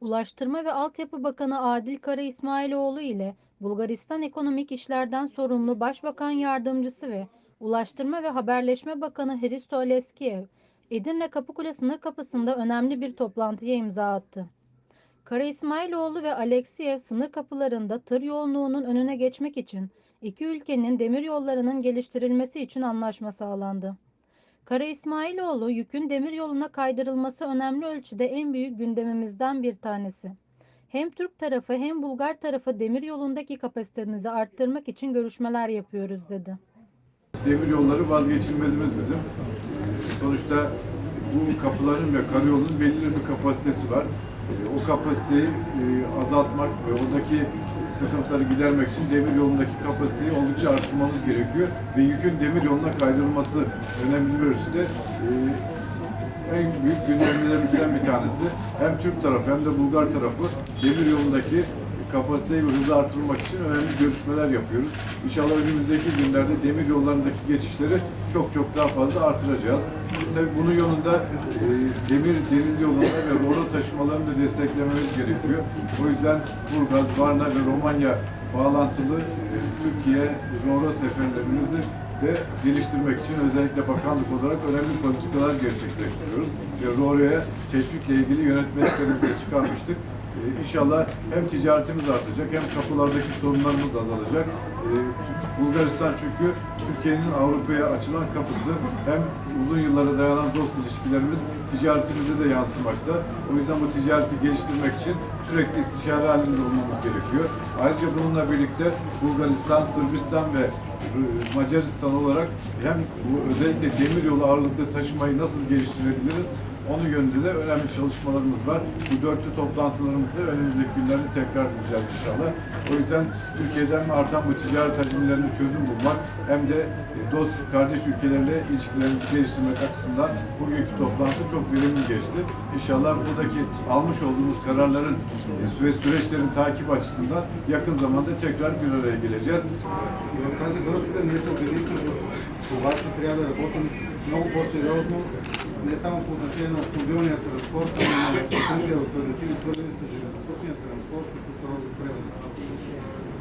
Ulaştırma ve Altyapı Bakanı Adil Kara İsmailoğlu ile Bulgaristan Ekonomik İşlerden sorumlu Başbakan Yardımcısı ve Ulaştırma ve Haberleşme Bakanı Hristo Leskiev, Edirne Kapıkule sınır kapısında önemli bir toplantıya imza attı. Kara İsmailoğlu ve Alexiev sınır kapılarında tır yoğunluğunun önüne geçmek için iki ülkenin demir yollarının geliştirilmesi için anlaşma sağlandı. Kara İsmailoğlu yükün demir yoluna kaydırılması önemli ölçüde en büyük gündemimizden bir tanesi. Hem Türk tarafı hem Bulgar tarafı demir yolundaki kapasitemizi arttırmak için görüşmeler yapıyoruz dedi. Demir yolları vazgeçilmezimiz bizim. Sonuçta bu kapıların ve karayolunun belirli bir kapasitesi var. O kapasiteyi e, azaltmak ve oradaki sıkıntıları gidermek için demir yolundaki kapasiteyi oldukça artırmamız gerekiyor. Ve yükün demir yoluna kaydırılması önemli bir ölçüde e, en büyük gündemlerimizden bir tanesi. Hem Türk tarafı hem de Bulgar tarafı demir yolundaki kapasiteyi ve hızı artırmak için önemli görüşmeler yapıyoruz. İnşallah önümüzdeki günlerde demir yollarındaki geçişleri çok çok daha fazla artıracağız. Tabii bunun yolunda e, demir deniz yolunda ve roro taşımalarını da desteklememiz gerekiyor. O yüzden Burgaz, Varna ve Romanya bağlantılı e, Türkiye roro seferlerimizi de geliştirmek için özellikle bakanlık olarak önemli politikalar gerçekleştiriyoruz. Ve RORO'ya teşvikle ilgili yönetmeliklerimizi çıkarmıştık. Ee, İnşallah hem ticaretimiz artacak hem kapılardaki sorunlarımız azalacak. Ee, Bulgaristan çünkü Türkiye'nin Avrupa'ya açılan kapısı hem uzun yıllara dayanan dost ilişkilerimiz ticaretimize de yansımakta. O yüzden bu ticareti geliştirmek için sürekli istişare halinde olmamız gerekiyor. Ayrıca bununla birlikte Bulgaristan, Sırbistan ve Macaristan olarak hem bu özellikle demir yolu ağırlıklı taşımayı nasıl geliştirebiliriz onun yönünde de önemli çalışmalarımız var. Bu dörtlü toplantılarımızda önümüzdeki günlerde tekrar edeceğiz inşallah. O yüzden Türkiye'den artan bu ticaret hacimlerine çözüm bulmak hem de e, dost kardeş ülkelerle ilişkilerimizi geliştirmek açısından bugünkü toplantı çok verimli geçti. İnşallah buradaki almış olduğumuz kararların e, ve süreçlerin takip açısından yakın zamanda tekrar bir araya geleceğiz. И в тази връзка ние се убедихме в това, че трябва да работим много по-сериозно, не само по отношение на автомобилния транспорт, но и на другите альтернативи, свързани с железопътния транспорт и с превоза.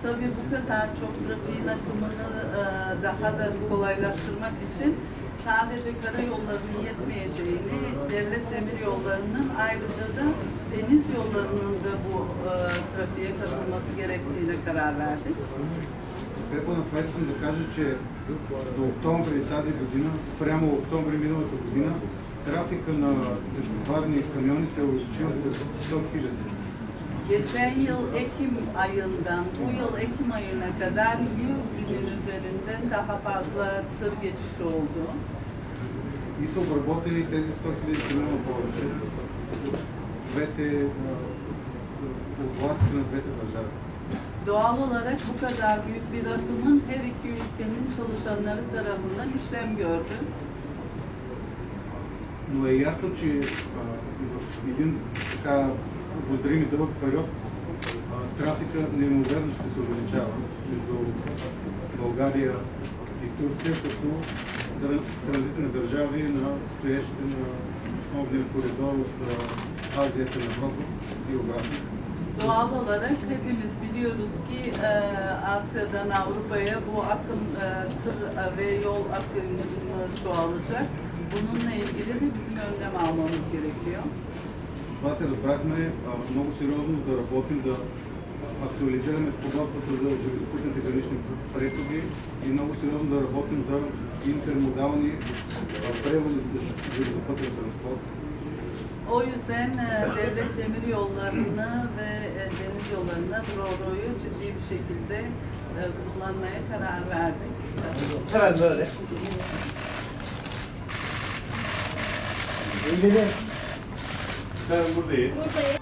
Tabii bu kadar çok trafiğin akımını e, daha da kolaylaştırmak için sadece karayollarının yetmeyeceğini, devlet demir yollarının ayrıca da deniz yollarının da bu e, trafiğe katılması gerektiğine karar verdik. Подкрепа на това искам да кажа, че до октомври тази година, спрямо октомври миналата година, трафика на тежкотоварни камиони се е увеличил с 100 хиляди. Geçen yıl Ekim ayından bu yıl Ekim ayına kadar 100 binin üzerinde daha fazla tır geçişi oldu. И са обработени тези 100 хиляди камиона повече от двете а, от властите на двете държави. Doğal olarak bu kadar büyük bir akımın her iki ülkenin çalışanları tarafından işlem gördü. Но е ясно, че а, в един така обозрим и дълъг период а, трафика неимоверно ще се увеличава между България и Турция като тра- транзитни държави на стоящите на основния коридор от а, Азия към Европа и обратно. Doğal olarak hepimiz biliyoruz ki e, Asya'dan Avrupa'ya bu akım e, tır ve yol akımı çoğalacak. Bununla ilgili de bizim önlem almamız gerekiyor. Това се разбрахме а, много сериозно да работим, да актуализираме спогодбата за железопътните гранични преходи и много сериозно да работим за интермодални а, превози с железопътен транспорт. O yüzden e, devlet demir yollarını ve e, deniz yollarına RORO'yu ciddi bir şekilde e, kullanmaya karar verdik. Hemen böyle. Elleri. Ben buradayız. Buradayım.